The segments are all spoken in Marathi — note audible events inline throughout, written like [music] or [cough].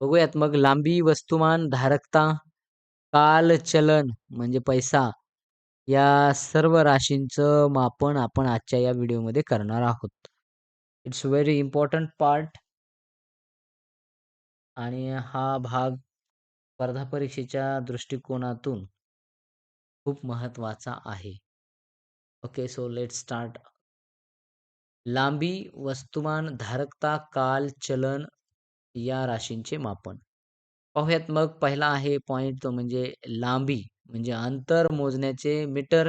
बघूयात मग लांबी, वस्तुमान, धारकता, काल, चलन म्हणजे पैसा या सर्व राशींचं मापन आपण आजच्या या व्हिडिओमध्ये करणार आहोत. इट्स व्हेरी इम्पॉर्टंट पार्ट आणि हा भाग स्पर्धा परीक्षेच्या दृष्टिकोनातून खूप महत्त्वाचा आहे. Okay so let start. लांबी, वस्तुमान, धारकता, काल, चलन या राशींचे मापन. पाहूयात मग पहिला आहे पॉईंट तो म्हणजे लांबी म्हणजे अंतर मोजण्याचे मीटर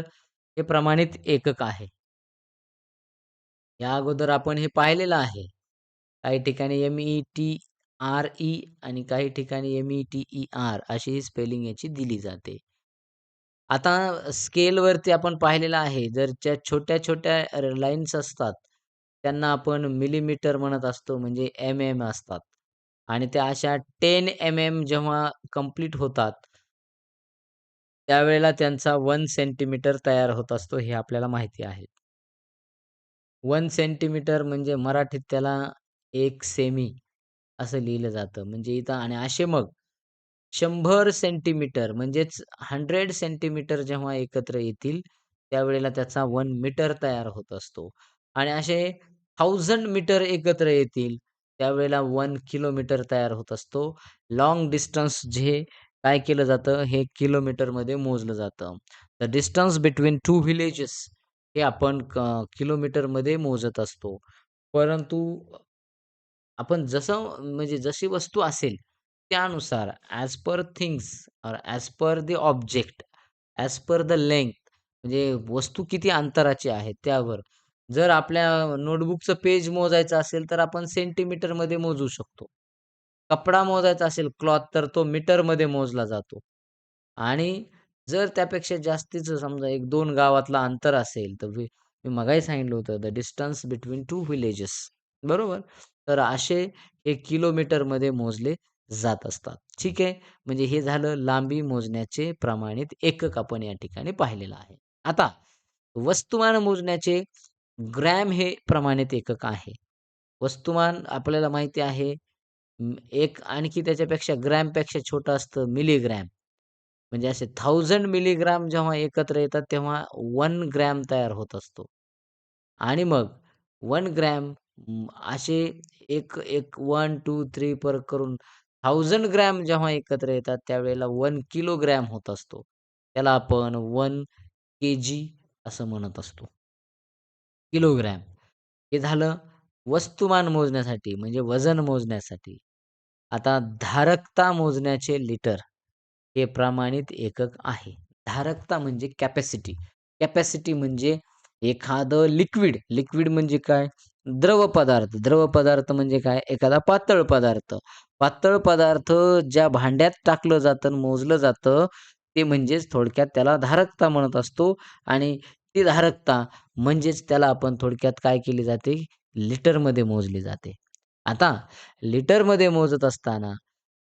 हे प्रमाणित एकक आहे. या अगोदर आपण हे पाहिलेलं आहे. काही ठिकाणी एम-ई-टी-आर-ई आणि काही ठिकाणी एम-ई-टी-ई-आर अशी ही स्पेलिंग याची दिली जाते. आता स्केलवरती आपण पाहिलेलं आहे. जर ज्या छोट्या-छोट्या लाईन्स असतात, त्यांना आपण मिलीमीटर म्हणत असतो म्हणजे एम-एम असतात आणि त्या अशा 10 एम-एम जेव्हा कंप्लीट होतात त्यावेळेला त्यांचा 1 सेंटीमीटर तयार होत असतो हे आपल्याला माहिती आहे. 1 सेंटीमीटर म्हणजे मराठीत त्याला 1 सेमी असं लिहिलं जातं. म्हणजे इथं आणि असे मग 100 सेंटीमीटर म्हणजेच 100 सेंटीमीटर जेव्हा एकत्र येतील, त्यावेळेला त्याचा 1 मीटर तयार होत असतो आणि असे 1000 मीटर एकत्र येतील, त्यावेळेला वन किलोमीटर तयार होत असतो. लॉंग डिस्टन्स जे काय केलं जातं, हे किलोमीटरमध्ये मोजलं जातं. The distance between two villages हे आपण किलोमीटरमध्ये मोजत असतो. परंतु आपण जसं म्हणजे जशी वस्तू असेल त्यानुसार as per things or as per the object, as per the length म्हणजे वस्तू किती अंतराची आहे त्यावर. जर आपल्या नोटबुकचं पेज मोजायचं असेल, तर आपण सेंटीमीटरमध्ये मोजू शकतो. कपडा मोजायचा असेल क्लॉथ तर तो मीटरमध्ये मोजला जातो. आणि जर त्यापेक्षा जास्तीचं समजा एक दोन गावातला अंतर असेल, तर मी मगाही सांगितलं होतं the distance between two villages बरोबर? तर असे हे किलोमीटरमध्ये मोजले जात असतात. ठीक आहे. म्हणजे हे झालं लांबी मोजण्याचे प्रमाणित एकक आपण या ठिकाणी पाहिलेलं आहे. आता वस्तुमान मोजण्याचे ग्रॅम हे प्रमाणित एकक आहे. वस्तुमान आपल्याला माहिती आहे एक आणखी त्याच्यापेक्षा ग्रॅमपेक्षा छोटं असतं मिलीग्रॅम. म्हणजे असे थाउजंड मिलीग्राम जेव्हा एकत्र येतात तेव्हा वन ग्रॅम तयार होत असतो. आणि मग वन ग्रॅम असे एक एक 1, 2, 3 पर करून थाउजंड ग्रॅम जेव्हा एकत्र येतात त्यावेळेला वन किलोग्रॅम होत असतो. त्याला आपण 1 केजी असं म्हणत असतो. किलोग्रॅम. हे झालं वस्तुमान मोजण्यासाठी म्हणजे वजन मोजण्यासाठी. आता धारकता मोजण्याचे लिटर हे प्रमाणित एकक आहे. धारकता म्हणजे कॅपॅसिटी. कॅपॅसिटी म्हणजे एखादं लिक्विड, लिक्विड म्हणजे काय? द्रव पदार्थ. द्रव पदार्थ म्हणजे काय? एखादा पातळ पदार्थ. पातळ पदार्थ ज्या भांड्यात टाकलं जातं, मोजलं जातं, ते म्हणजेच थोडक्यात त्याला धारकता म्हणत असतो आणि ती धारकता म्हणजेच त्याला आपण थोडक्यात काय केली जाते? लिटरमध्ये मोजली जाते. आता लिटरमध्ये मोजत असताना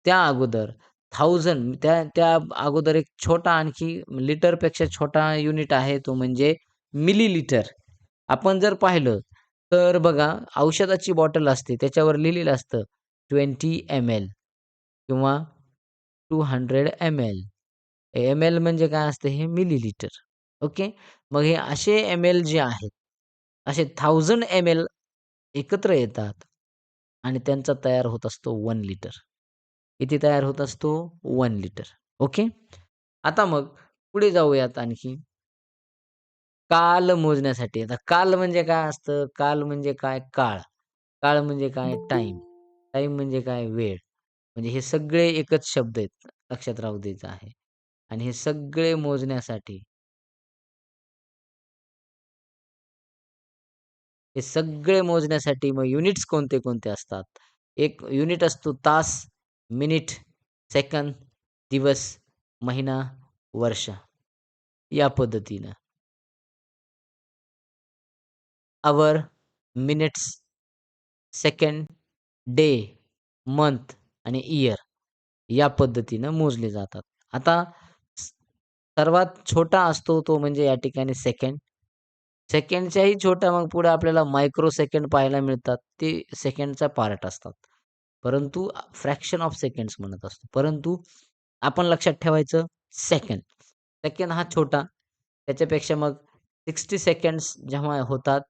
त्या अगोदर थाउजंड त्या त्या अगोदर एक छोटा आणखी लिटरपेक्षा छोटा युनिट आहे तो म्हणजे मिलीलिटर. आपण जर पाहिलं तर बघा औषधाची बॉटल असते त्याच्यावर लिहिलेलं असतं 20 एम-एल किंवा 200 एम-एल. एम-एल म्हणजे काय असतं? हे मिलीलिटर. ओके. मग हे असे एम-एल जे आहेत, असे थाउजंड एम-एल एकत्र येतात आणि त्यांचा तयार होत असतो वन लिटर. किती तयार होत असतो? One litre. ओके. आता मग पुढे जाऊयात आणखी. काल मोजण्यासाठी. आता काल म्हणजे काय असतं? काल म्हणजे काय? काळ. काळ म्हणजे काय? टाइम टाइम म्हणजे काय? वेळ. म्हणजे हे सगळे एकच शब्द आहेत. लक्षात राहू द्यायचं आहे. आणि हे सगळे मोजण्यासाठी हे सगळे मोजण्यासाठी मग युनिट्स कोणते-कोणते असतात? एक युनिट असतो तास, मिनिट, सेकंद, दिवस, महिना, वर्ष. या पद्धतीनं. Hour, minutes, second, day, month आणि इयर या पद्धतीनं मोजले जातात. आता सर्वात छोटा असतो तो म्हणजे या ठिकाणी सेकंड. सेकंडच्याही छोटा मग पुढे आपल्याला मायक्रो सेकंड पाहायला मिळतात. ते सेकंडचा पार्ट असतात. परंतु फ्रॅक्शन ऑफ सेकंड्स म्हणत असतो. परंतु आपण लक्षात ठेवायचं सेकंड. सेकंड हा छोटा. त्याच्यापेक्षा मग 60 सेकंड्स जेव्हा होतात,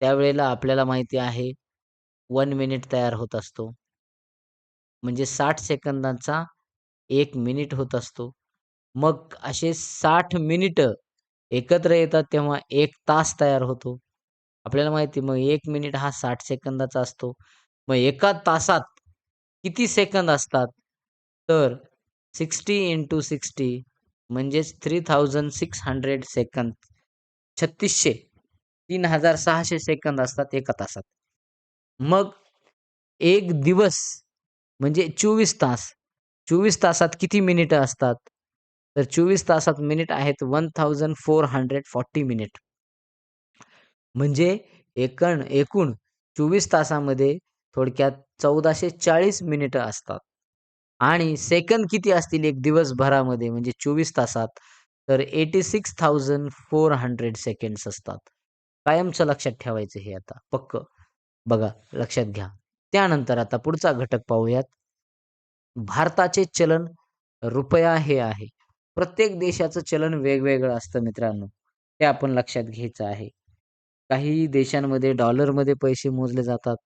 त्यावेळेला आपल्याला माहिती आहे वन मिनिट तयार होत असतो. म्हणजे साठ सेकंदांचा एक मिनिट होत असतो. मग असे साठ मिनिटं एकत्र येतात तेव्हा एक तास तयार होतो. आपल्याला माहिती आहे मग एक मिनिट हा साठ सेकंदाचा असतो. मग एका तासात किती सेकंद असतात? तर 60 इंटू 60 म्हणजेच 3600 सेकंद 3600 3600 सेकंद असतात एका तासात. मग एक दिवस म्हणजे 24 तास. 24 तासात किती मिनिटं असतात? तर 24 तासात मिनिट आहेत 1440 मिनिट. म्हणजे एकण एकूण 24 तासामध्ये थोडक्यात 1440 मिनिटं असतात. आणि सेकंद किती असतील एक दिवसभरामध्ये म्हणजे 24 तासात? तर 86,400 सेकंड्स असतात. कायमचं लक्षात ठेवायचं हे आता पक्क बघा लक्षात घ्या. त्यानंतर आता पुढचा घटक पाहूयात. भारताचे चलन रुपया हे आहे. प्रत्येक देशाचं चलन वेगवेगळं असतं मित्रांनो. ते आपण लक्षात घ्यायचं आहे. काही देशांमध्ये डॉलरमध्ये पैसे मोजले जातात.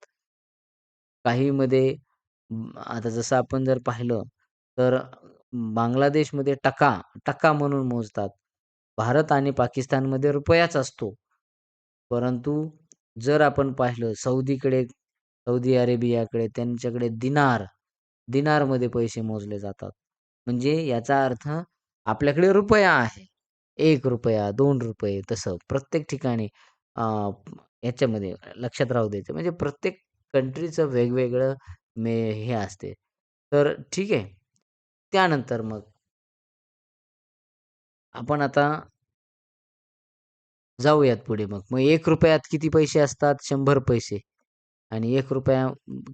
काहीमध्ये आता जसं आपण जर पाहिलं तर बांगलादेशमध्ये टका, टका म्हणून मोजतात. भारत आणि पाकिस्तानमध्ये रुपयाच असतो. परंतु जर आपण पाहिलं सौदीकडे, सौदी अरेबियाकडे त्यांच्याकडे दिनार, दिनारमध्ये पैसे मोजले जातात. म्हणजे याचा अर्थ आपल्याकडे रुपया आहे. ₹1, ₹2 तसं प्रत्येक ठिकाणी याच्यामध्ये लक्षात राहू द्यायचं. म्हणजे प्रत्येक कंट्रीचं वेगवेगळं मे हे असते. तर ठीक आहे. त्यानंतर मग आपण आता जाऊयात पुढे मग. मग एक रुपयात किती पैसे असतात? शंभर पैसे आणि एक रुपया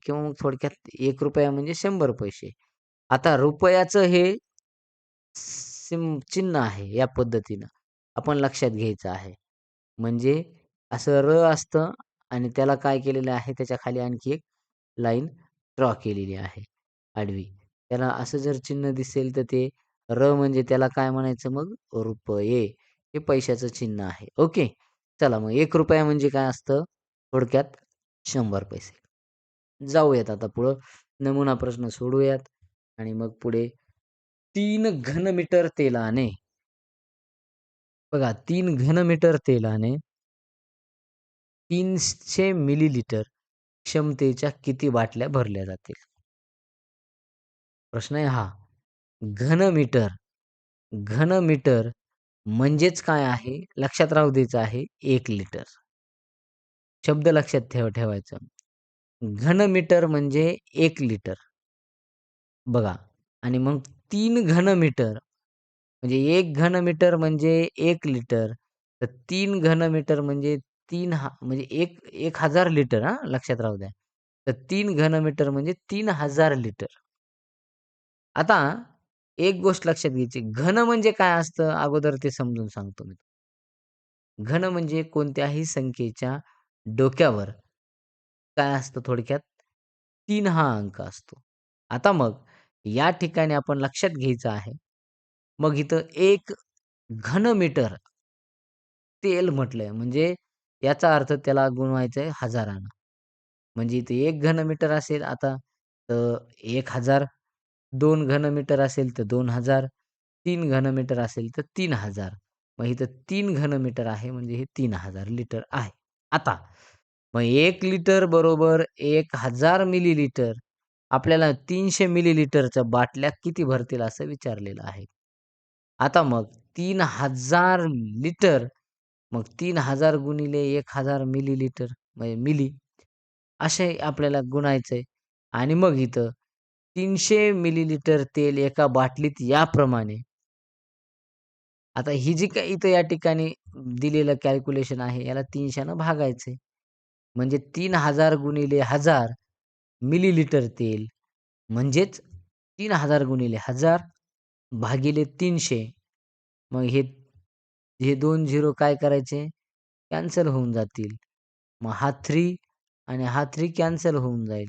किंवा मग थोडक्यात ₹1 म्हणजे शंभर पैसे. आता रुपयाचं हे सिम चिन्ह आहे या पद्धतीनं. आपण लक्षात घ्यायचं आहे. म्हणजे असं र असतं आणि त्याला काय केलेलं आहे त्याच्याखाली आणखी एक लाईन ड्रॉ केलेली आहे आडवी. त्याला असं जर चिन्ह दिसेल तर ते र म्हणजे त्याला काय म्हणायचं मग? रुपये. हे पैशाचं चिन्ह आहे. ओके. चला मग एक रुपया म्हणजे काय असतं? थोडक्यात शंभर पैसे. जाऊयात आता पुढं नमुना प्रश्न सोडवूयात आणि मग पुढे 3 घनमीटर तेलाने बघा 3 घनमीटर तेलाने तीनशे मिलीलिटर क्षमतेच्या किती बाटल्या भरल्या जातील? प्रश्न आहे हा. घनमीटर, घनमीटर म्हणजेच काय आहे? लक्षात राहू द्यायचं आहे एक लिटर. शब्द लक्षात ठेव ठेवायचं. घनमीटर म्हणजे एक लिटर. बघा आणि मग 3 घनमीटर म्हणजे 1 घनमीटर म्हणजे एक लिटर. तर 3 घनमीटर म्हणजे तीन हा म्हणजे एक एक हजार लिटर हा लक्षात राहू द्या. तर 3 घनमीटर म्हणजे तीन हजार लिटर. आता एक गोष्ट लक्षात घ्यायची. घन म्हणजे काय असतं? अगोदर ते समजून सांगतो मी. घन म्हणजे कोणत्याही संख्येच्या डोक्यावर काय असतं थोडक्यात तीन हा अंक असतो. आता मग या ठिकाणी आपण लक्षात घ्यायचं आहे. मग इथं 1 घनमीटर तेल म्हटलंय म्हणजे याचा अर्थ त्याला गुणवायचंय हजारानं. म्हणजे इथे 1 घनमीटर असेल आता तर 1000, 2 घनमीटर असेल तर 2000, 3 घनमीटर असेल तर तीन हजार मग इथं 3 घनमीटर आहे म्हणजे हे तीन हजार लिटर आहे. आता मग एक लिटर बरोबर एक हजार मिलीलिटर आपल्याला तीनशे मिलीलिटरच्या बाटल्या किती भरतील असं विचारलेलं आहे. आता मग तीन हजार लिटर मग तीन हजार गुणिले 1000 मिलीलिटर म्हणजे मिली असे आपल्याला गुणायचंय आणि मग इथं तीनशे मिलीलिटर तेल एका बाटलीत याप्रमाणे आता ही जी काही इथं या ठिकाणी दिलेलं कॅल्क्युलेशन आहे याला 300 नं भागायचंय. म्हणजे तीन हजार गुणिले हजार मिलीलिटर तेल म्हणजेच तीन हजार गुणिले हजार भागिले तीनशे मग हे हे दोन झिरो काय करायचे? कॅन्सल होऊन जातील. मग हा थ्री आणि हा थ्री कॅन्सल होऊन जाईल.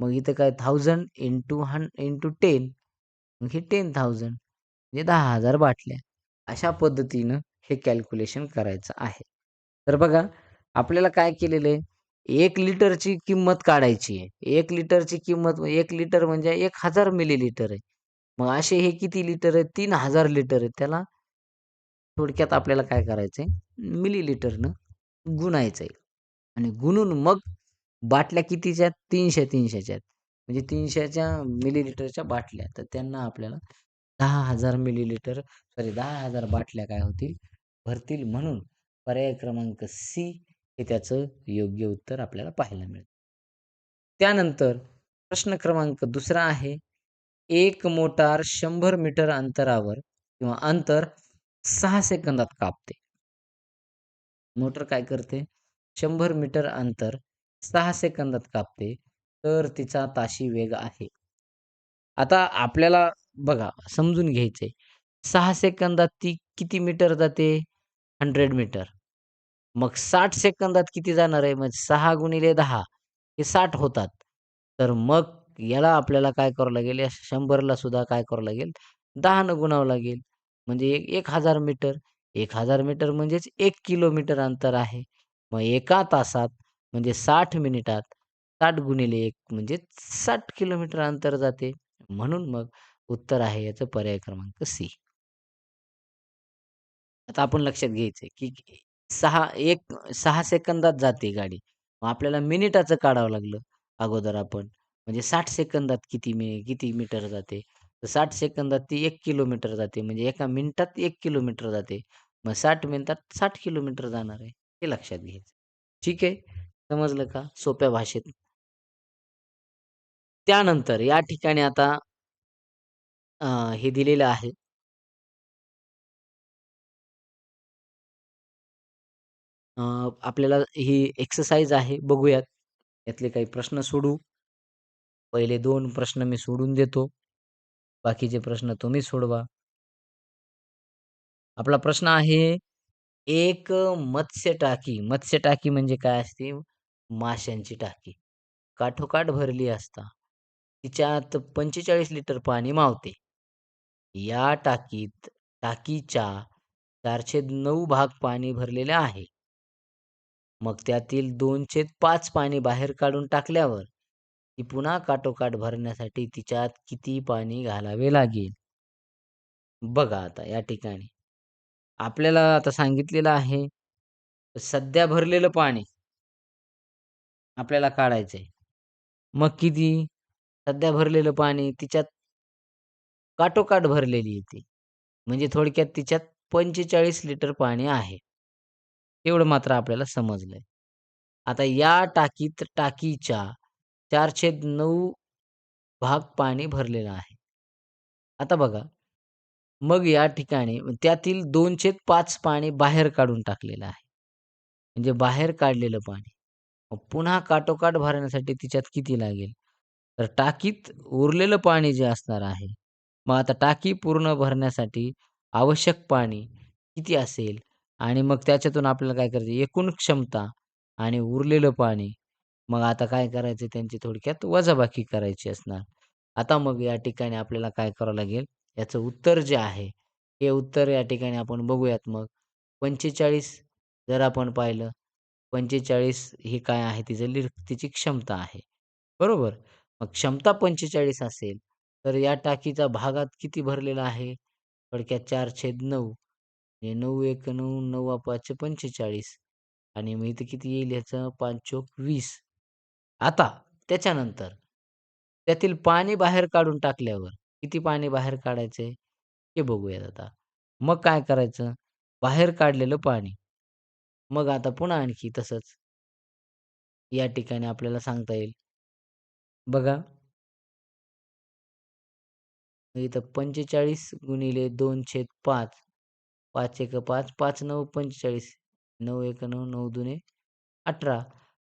मग इथं काय थाउजंड इंटू हन इंटू टेन मग हे टेन थाउजंड म्हणजे 10,000 बाटल्या. अशा पद्धतीनं हे कॅल्क्युलेशन करायचं आहे. तर बघा आपल्याला काय केलेलं आहे, 1 लिटरची किंमत काढायची आहे. 1 लिटरची किंमत 1 लिटर म्हणजे 1000 मिलीलिटर आहे. मग असे हे किती लिटर आहेत? 3000 लिटर आहेत. त्याला थोडक्यात आपल्याला काय करायचंय, मिलीलिटरनं गुणायचंय आणि गुणून मग बाटल्या कितीच्या आहेत? 300-300च्या आहेत. म्हणजे 300च्या मिलीलिटरच्या बाटल्या. तर त्यांना आपल्याला 10,000 मिलीलिटर सॉरी 10,000 बाटल्या काय होतील? भरतील. म्हणून पर्याय क्रमांक सी हे त्याचं योग्य उत्तर आपल्याला पाहायला मिळतं त्यानंतर प्रश्न क्रमांक दुसरा आहे. एक मोटार शंभर मीटर अंतरावर किंवा अंतर सहा सेकंदात कापते. मोटर काय करते? शंभर मीटर अंतर सहा सेकंदात कापते. तर तिचा ताशी वेग आहे. आता आपल्याला बघा समजून घ्यायचंय. सहा सेकंदात ती किती मीटर जाते? 100 मीटर. मग साठ सेकंदात किती जाणार आहे? म्हणजे मग 6 गुणिले दहा हे साठ होतात. तर मग याला आपल्याला काय करावं लागेल? या 100ला सुद्धा काय करावं लागेल? 10 न गुणावं लागेल. म्हणजे 1000 मीटर. एक हजार मीटर म्हणजेच एक किलोमीटर अंतर आहे. मग एका तासात म्हणजे साठ मिनिटात साठ गुणिले एक म्हणजे साठ किलोमीटर अंतर जाते. म्हणून मग उत्तर आहे याचं पर्याय क्रमांक सी. आता आपण लक्षात घ्यायचंय, की 6 1 6 सेकंदात जाते गाडी. मग आपल्याला मिनिटाचं काढावं लागलं अगोदर आपण. म्हणजे साठ सेकंदात किती मी किती मीटर जाते? तर साठ सेकंदात ती एक किलोमीटर जाते. म्हणजे एका मिनिटात एक किलोमीटर जाते. मग साठ मिनिटात साठ किलोमीटर जाणार आहे. हे लक्षात घ्यायचं. ठीक आहे. समजलं का? सोप्या भाषेत. त्यानंतर या ठिकाणी आता हे दिलेलं आहे. अ, आपल्याला ही एक्सरसाइज आहे. बघूयात. यातले काही प्रश्न सोडवू. पहिले 2 प्रश्न मी सोडून देतो. बाकीचे प्रश्न तुम्ही सोडवा. आपला प्रश्न आहे, एक मत्स्य टाकी, मत्स्य टाकी म्हणजे काय असते? माशांची टाकी. काठोकाठ भरली असता तिच्यात 45 लिटर पाणी मावते. या टाकीत टाकीच्या 4/9 भाग पाणी भरलेले आहे. मग त्यातील 2/5 पाणी बाहेर काढून टाकल्यावर ती पुन्हा काटोकाट भरण्यासाठी तिच्यात किती पाणी घालावे लागेल? बघा आता या ठिकाणी आपल्याला आता सांगितलेलं आहे, सध्या भरलेलं पाणी आपल्याला काढायचंय. मग किती? सध्या भरलेलं पाणी तिच्यात काटोकाट भरलेली आहे ती. म्हणजे थोडक्यात तिच्यात 45 लिटर पाणी आहे. एवढं मात्र आपल्याला समजलंय. आता या टाकीत टाकीच्या 4/9 भाग पाणी भरलेलं आहे. आता बघा, मग या ठिकाणी त्यातील 2/5 पाणी बाहेर काढून टाकलेलं आहे. म्हणजे बाहेर काढलेलं पाणी. मग पुन्हा काठोकाठ भरण्यासाठी तिच्यात किती लागेल? तर टाकीत उरलेलं पाणी जे असणार आहे. मग आता टाकी पूर्ण भरण्यासाठी आवश्यक पाणी किती असेल? आणि मग त्याच्यातून आपल्याला काय करायचं? एकूण क्षमता आणि उरलेलं पाणी. मग आता काय करायचं? त्यांची थोडक्यात वजाबाकी करायची असणार. आता मग या ठिकाणी आपल्याला काय करावं लागेल? याचं उत्तर जे आहे, हे उत्तर या ठिकाणी आपण बघूयात मग. 45 जर आपण पाहिलं, 45 ही काय आहे? तिचं ली तिची क्षमता आहे. बरोबर? मग क्षमता 45 असेल, तर या टाकीचा भागात किती भरलेला आहे? थोडक्यात 4/9 म्हणजे 9 एक 9, 9 पाचशे 45 आणि मग इथं किती येईल ह्याचं? 5 चोक 20. आता त्याच्यानंतर त्यातील पाणी बाहेर काढून टाकल्यावर किती पाणी बाहेर काढायचे हे बघूयात आता. मग काय करायचं? बाहेर काढलेलं पाणी. मग आता पुन्हा आणखी तसंच. या ठिकाणी आपल्याला सांगता येईल. बघा. इथं 45 गुणिले 2/5 पाच एक 5, 5 9 45 9 एक 9, 9 दुने 18.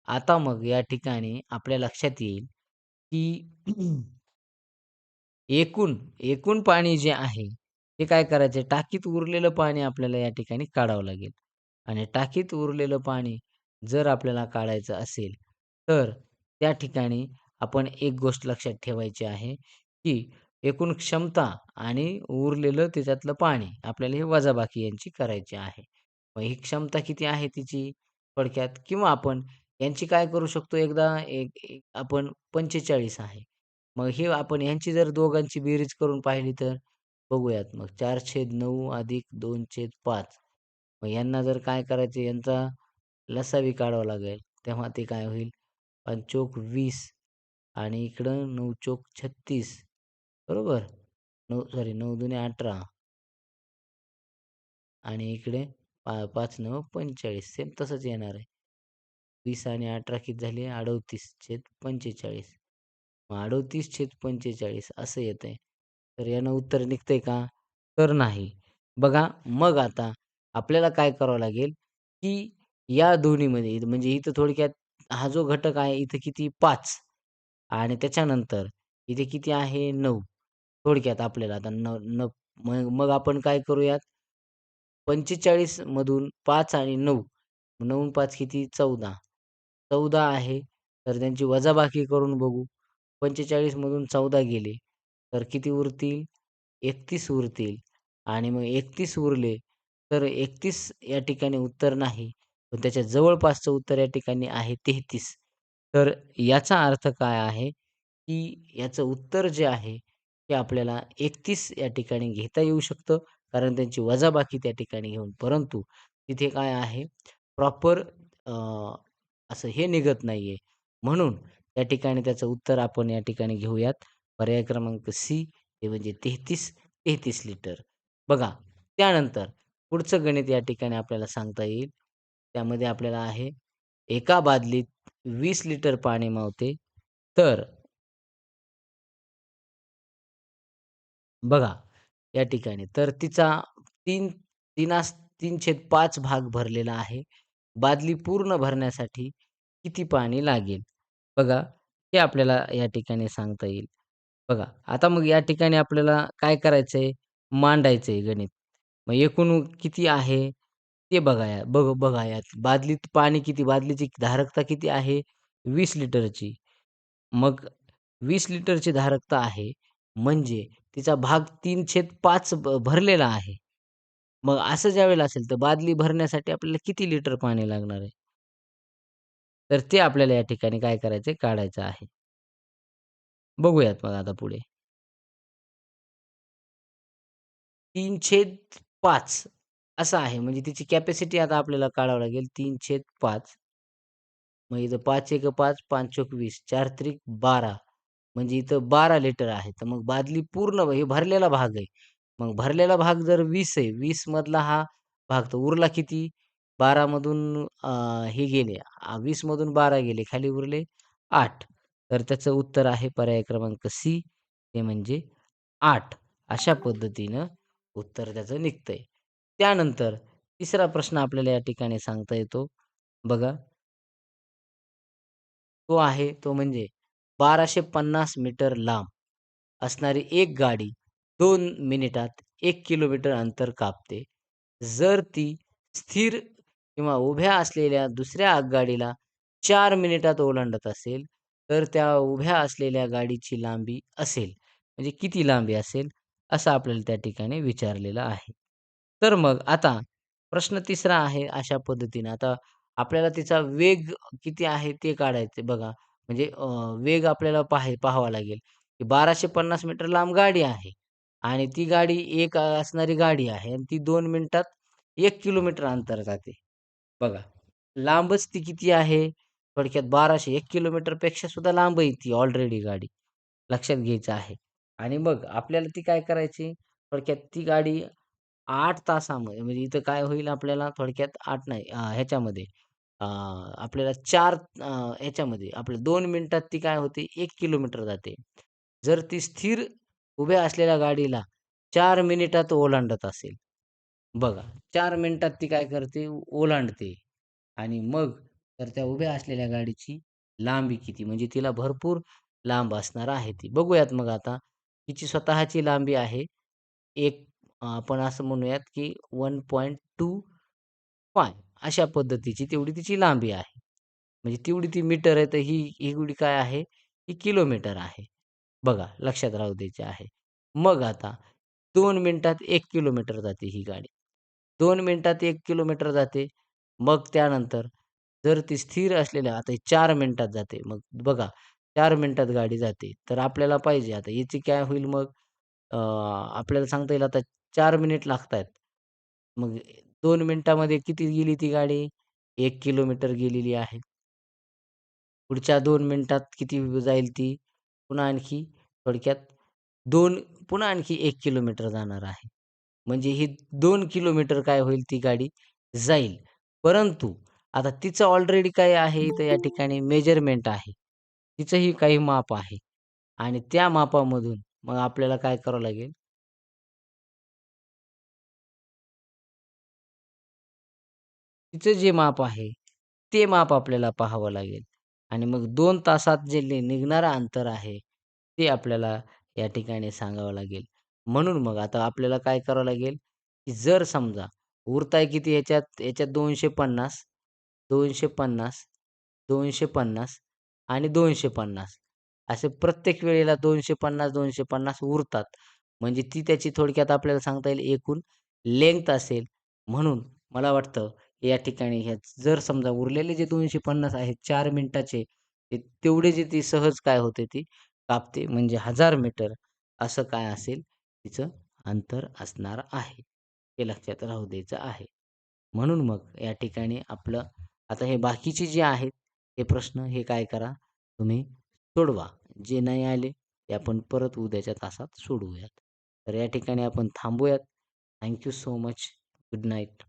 आता मग या ठिकाणी आपल्या लक्षात येईल, की [clears throat] एकूण, एकूण पाणी जे आहे, ते काय करायचे टाकीत उरलेलं पाणी आपल्याला या ठिकाणी काढावं लागेल. आणि टाकीत उरलेलं पाणी जर आपल्याला काढायचं असेल, तर त्या ठिकाणी आपण एक गोष्ट लक्षात ठेवायची आहे, की एकूण क्षमता आणि उरलेलं त्याच्यातलं पाणी आपल्याला हे वजाबाकी यांची करायची आहे. मग ही क्षमता किती आहे तिची थोडक्यात? किंवा आपण यांची काय करू शकतो? एकदा एक एक आपण 45 आहे. मग हे आपण यांची जर दोघांची बेरीज करून पाहिली तर? बघूयात मग. 4/9 अधिक 2/5 मग यांना जर काय करायचं? यांचा लसावी काढावा लागेल. तेव्हा ते काय होईल? 5 20 आणि इकडं नऊ चोक 36 बरोबर? नऊ सॉरी नऊ दुने 18 आणि इकडे पा 5 9 45 सेम तसंच येणार आहे. वीस आणि 18 किती झाले 38/45 मग 38/45 असं येतंय. तर यानं उत्तर निघतंय का? तर नाही. बघा मग आता आपल्याला काय करावं लागेल, की या दोन्हीमध्ये म्हणजे इथं थोडक्यात हा जो घटक आहे इथं किती पाच आणि त्याच्यानंतर इथे किती आहे नऊ थोडक्यात आपल्याला आता न न मग मग आपण काय करूयात? 45 मधून 5 आणि नऊ नऊ पाच किती? 14 14 आहे तर त्यांची वजाबाकी करून बघू. 45 मधून 14 गेले तर किती उरतील? 31 उरतील. आणि मग 31 उरले तर 31 या ठिकाणी उत्तर नाही. पण त्याच्या जवळपासचं उत्तर या ठिकाणी आहे 33 तर याचा अर्थ काय आहे? की याचं उत्तर जे आहे ते आपल्याला 31 या ठिकाणी घेता येऊ शकतं. कारण त्यांची वजाबाकी त्या ठिकाणी घेऊन. परंतु तिथे काय आहे? प्रॉपर असं हे निघत नाही आहे म्हणून त्या ठिकाणी त्याचं उत्तर आपण या ठिकाणी घेऊयात. पर्याय क्रमांक सी ते म्हणजे 33 33 लिटर. बघा त्यानंतर पुढचं गणित या ठिकाणी आपल्याला सांगता येईल. त्यामध्ये आपल्याला आहे एका बादलीत वीस लिटर पाणी मावते. तर बघा या ठिकाणी तर तिचा तीन तीनास 3/5 भाग भरलेला आहे. बादली पूर्ण भरण्यासाठी किती पाणी लागेल? बघा हे आपल्याला या ठिकाणी सांगता येईल. बघा आता मग या ठिकाणी आपल्याला काय करायचंय? मांडायचंय गणित. मग एकूण किती आहे? ते बघा बघ बघा यात बादलीत पाणी किती बादलीची धारकता किती आहे? वीस लिटरची. मग वीस लिटरची धारकता आहे म्हणजे तिचा भाग तीन छेद पाच भरलेला आहे. मग असं ज्यावेळेला असेल तर बादली भरण्यासाठी आपल्याला किती लिटर पाणी लागणार आहे? तर ते आपल्याला या ठिकाणी काय करायचे काढायचं आहे. बघूयात मग आता पुढे. 3/5 असं आहे म्हणजे तिची कॅपॅसिटी आता आपल्याला काढावं लागेल 3/5 मग इथं पाच एक 5, 5 चोक 20, 4 त्रिक 12 म्हणजे इथं 12 लिटर आहे. तर मग बादली पूर्ण हे भरलेला भाग आहे. मग भरलेला भाग जर वीस आहे, वीस मधला हा भाग तर उरला किती? 12 मधून हे गेले वीस मधून 12 गेले, खाली उरले आठ तर त्याचं उत्तर आहे पर्याय क्रमांक सी ते म्हणजे आठ अशा पद्धतीनं उत्तर त्याचं निघतंय. त्यानंतर तिसरा प्रश्न आपल्याला या ठिकाणी सांगता येतो. बघा. तो आहे तो म्हणजे 1250 मीटर लांब असणारी एक गाडी दोन मिनिटात एक किलोमीटर अंतर कापते. जर ती स्थिर किंवा उभ्या असलेल्या दुसऱ्या आगगाडीला चार मिनिटात ओलांडत असेल, तर त्या उभ्या असलेल्या गाडीची लांबी असेल. म्हणजे किती लांबी असेल? असं आपल्याला त्या ठिकाणी विचारलेलं आहे. तर मग आता प्रश्न तिसरा आहे अशा पद्धतीने. आता आपल्याला तिचा वेग किती आहे ते काढायचं बघा. म्हणजे वेग आपल्याला पाहे पाहावा लागेल, की 1250 मीटर लांब गाडी आहे आणि ती गाडी एक असणारी गाडी आहे आणि ती दोन मिनिटात एक किलोमीटर अंतर जाते. बघा, लांबच ती किती आहे? थोडक्यात बाराशे एक किलोमीटरपेक्षा सुद्धा लांब आहे ती ऑलरेडी गाडी. लक्षात घ्यायचं आहे. आणि मग आपल्याला ती काय करायची? थोडक्यात ती गाडी आठ तासामध्ये म्हणजे इथं काय होईल आपल्याला थोडक्यात आठ नाही ह्याच्यामध्ये आपल्याला चार याच्यामध्ये आपल्या दोन मिनिटात ती काय होते एक किलोमीटर जाते. जर ती स्थिर उभ्या असलेल्या गाडीला चार मिनिटात ओलांडत असेल. बघा चार मिनिटात ती काय करते ओलांडते आणि मग तर त्या उभ्या असलेल्या गाडीची लांबी किती? म्हणजे तिला भरपूर लांब असणार आहे ती. बघूयात मग आता तिची स्वतःची लांबी आहे. एक आपण असं म्हणूयात की 1.25 अशा पद्धतीची तेवढी तिची लांबी आहे. म्हणजे तेवढी ती मीटर आहे तर ही ही गुडी काय आहे ही किलोमीटर आहे. बघा लक्षात राहू द्यायची आहे. मग आता दोन मिनिटात एक किलोमीटर जाते ही गाडी. दोन मिनिटात एक किलोमीटर जाते. मग त्यानंतर जर ती स्थिर असलेल्या आता चार मिनिटात जाते. मग बघा चार मिनिटात गाडी जाते. तर आपल्याला पाहिजे आता याची काय होईल मग आपल्याला सांगता येईल आता चार मिनिट लागतायत. मग 2 मिनिटामध्ये किती गेली ती गाडी? एक किलोमीटर गेलेली आहे. पुढच्या दोन मिनिटात किती जाईल ती? पुन्हा आणखी थोडक्यात दोन पुन्हा आणखी एक किलोमीटर जाणार आहे. म्हणजे ही दोन किलोमीटर काय होईल ती गाडी जाईल. परंतु आता तिचं ऑलरेडी काय आहे तर या ठिकाणी मेजरमेंट आहे. तिचंही काही माप आहे आणि त्या मापामधून मग आपल्याला काय करावं लागेल तिचं जे माप आहे, ते माप आपल्याला पाहावं लागेल आणि मग दोन तासात जे नि निघणारं अंतर आहे, ते आपल्याला या ठिकाणी सांगावं लागेल. म्हणून मग आता आपल्याला काय करावं लागेल, की जर समजा उरताय किती ह्याच्यात, ह्याच्यात 250, 250, 250 आणि 250 असे प्रत्येक वेळेला 250, 250 उरतात. म्हणजे ती त्याची थोडक्यात आपल्याला सांगता येईल एकूण लेंथ असेल. म्हणून मला वाटतं या ठिकाणी ह्या जर समजा उरलेले जे 250 आहेत चार मिनिटाचे, ते तेवढे जे ती सहज काय होते ती कापते. म्हणजे हजार मीटर असं काय असेल तिचं अंतर असणार आहे. हे लक्षात राहू द्यायचं आहे. म्हणून मग या ठिकाणी आपलं आता हे बाकीचे जे आहेत, हे प्रश्न हे काय करा तुम्ही सोडवा. जे नाही आले ते आपण परत उद्याच्या तासात सोडवूयात. तर या ठिकाणी आपण थांबूयात. Thank you so much. Good night.